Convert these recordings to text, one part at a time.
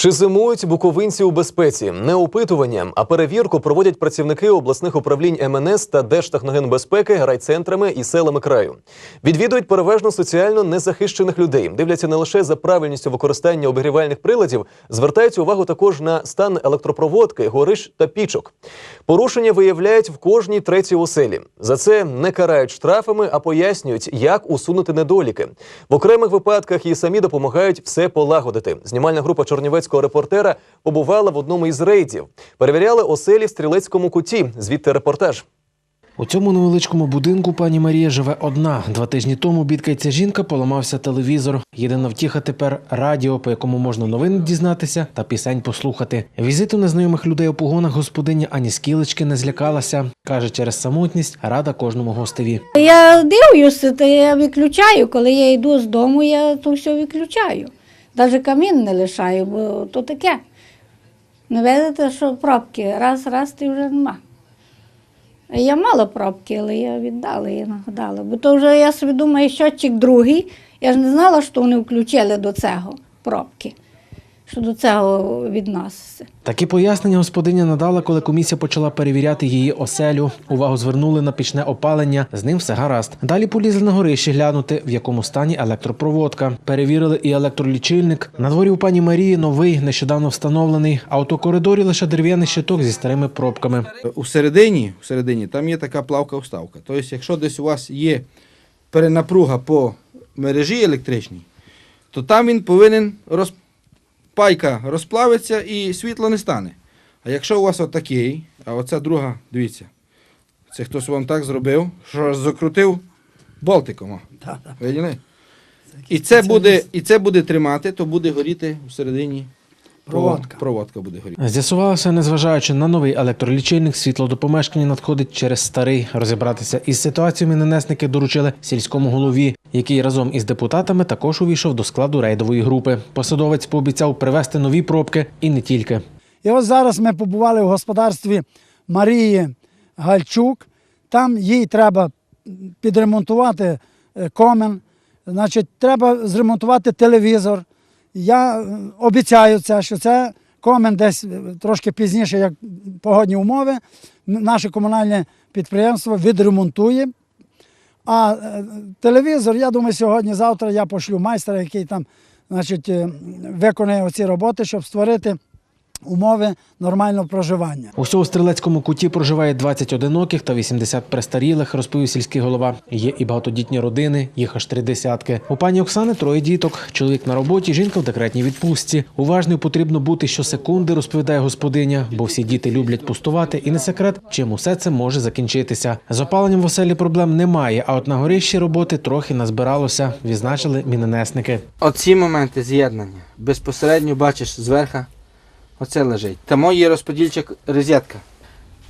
Чи зимують буковинці у безпеці? Не опитування, а перевірку проводять працівники обласних управлінь МНС та Держтехногенбезпеки райцентрами і селами краю. Відвідують переважно соціально незахищених людей. Дивляться не лише за правильністю використання обігрівальних приладів, звертають увагу також на стан електропроводки, горищ та пічок. Порушення виявляють в кожній третій оселі. За це не карають штрафами, а пояснюють, як усунути недоліки. В окремих випадках і самі допомагають все полагодити. Знімальна група Чорнівецького репортера побувала в одному із рейдів. Перевіряли оселі в стрілецькому куті. Звідти репортаж. У цьому невеличкому будинку пані Марія живе одна. Два тижні тому бідкається жінка, поламався телевізор. Єдина втіха тепер радіо, по якому можна новини дізнатися та пісень послухати. Візиту незнайомих людей у погонах господиня ані скілечки не злякалася. каже, через самотність рада кожному гостеві. Я дивлюся, то я виключаю. Коли я йду з дому, я то все виключаю. Навіть камін не лишаю, бо то таке. Не видите, що пробки, раз, раз ти вже нема. Я мала пробки, але я віддала, і нагадала. Бо то вже я собі думаю, що другий. Я ж не знала, що вони включили до цього пробки, що до цього відноситься. Такі пояснення господиня надала, коли комісія почала перевіряти її оселю. Увагу звернули на пічне опалення. З ним все гаразд. Далі полізли на горищі глянути, в якому стані електропроводка. Перевірили і електролічильник. На дворі у пані Марії новий, нещодавно встановлений. А от у коридорі лише дерев'яний щиток зі старими пробками. У середині, у середині там є така плавка-вставка. Тобто, якщо десь у вас є перенапруга по мережі електричній, то там він повинен роз... пайка розплавиться і світло не стане. А якщо у вас отакий, а оця друга, дивіться, це хтось вам так зробив, що закрутив болтиком. Да, да. І це, буде, і це буде тримати, то буде горіти всередині. Проводка. Проводка буде горіти. З'ясувалося, незважаючи на новий електролічильник, світло до помешкання надходить через старий. Розібратися із ситуацією нанесники доручили сільському голові, який разом із депутатами також увійшов до складу рейдової групи. Посадовець пообіцяв привезти нові пробки і не тільки. І ось зараз ми побували в господарстві Марії Гальчук. Там їй треба підремонтувати е, комен, значить, треба зремонтувати телевізор. Я обіцяю це, що це комен десь е, трошки пізніше, як погодні умови, наше комунальне підприємство відремонтує. А е, телевізор, я думаю, сьогодні-завтра я пошлю майстра, який там значить, е, виконає оці роботи, щоб створити умови нормального проживання. Усього у стрілецькому куті проживає 20 одиноких та 80 престарілих, розповів сільський голова. Є і багатодітні родини, їх аж три десятки. У пані Оксани троє діток. Чоловік на роботі, жінка в декретній відпустці. Уважною потрібно бути щосекунди, розповідає господиня, бо всі діти люблять пустувати, і не секрет, чим усе це може закінчитися. З опаленням в оселі проблем немає, а от на горищі роботи трохи назбиралося, відзначили міненесники. Оці моменти з'єднання. Безпосередньо бачиш зверху, оце лежить. Там є розподільча розетка.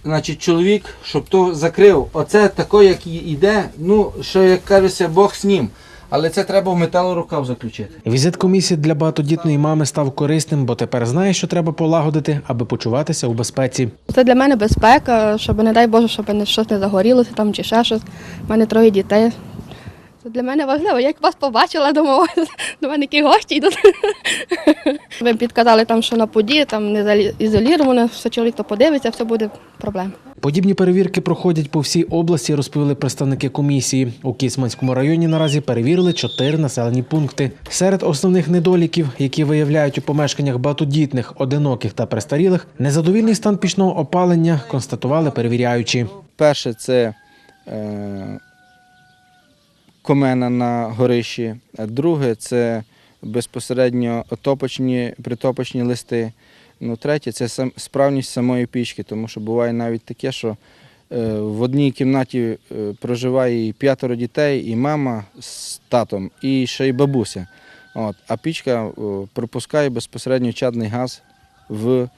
Значить, чоловік, щоб то закрив, оце тако, як йде, ну, що як кажеться, Бог з ним. Але це треба в металорукав заключити. Візит комісії для багатодітної мами став корисним, бо тепер знає, що треба полагодити, аби почуватися у безпеці. Це для мене безпека, щоб, не дай Боже, щоб не- щось не загорілося там чи ще щось. У мене троє дітей. Це для мене важливо. Я як вас побачила, думала, до мене які гості йдуть. Ви підказали там, що на поді, там не залі- ізоліровано, все чоловік то подивиться, все буде проблем. Подібні перевірки проходять по всій області, розповіли представники комісії. У Кіцманському районі наразі перевірили чотири населені пункти. Серед основних недоліків, які виявляють у помешканнях багатодітних, одиноких та престарілих, незадовільний стан пічного опалення констатували перевіряючі. Перше це е, комена на горищі. Друге це безпосередньо топочні, притопочні листи. Ну, третє це справність самої пічки, тому що буває навіть таке, що е, в одній кімнаті е, проживає і п'ятеро дітей, і мама з татом, і ще й бабуся. От, а пічка е, пропускає безпосередньо чадний газ в,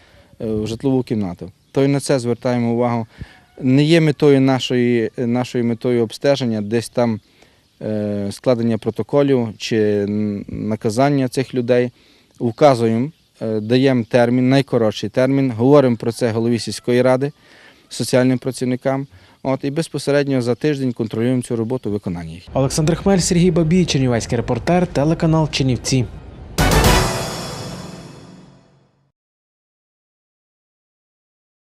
житлову кімнату. То й на це звертаємо увагу. Не є метою нашої, нашою метою обстеження, десь там складення протоколів чи наказання цих людей. Вказуємо, е, даємо термін, найкоротший термін, говоримо про це голові сільської ради, соціальним працівникам. От, і безпосередньо за тиждень контролюємо цю роботу виконання їх. Олександр Хмель, Сергій Бабій, Чернівецький репортер, телеканал Чернівці.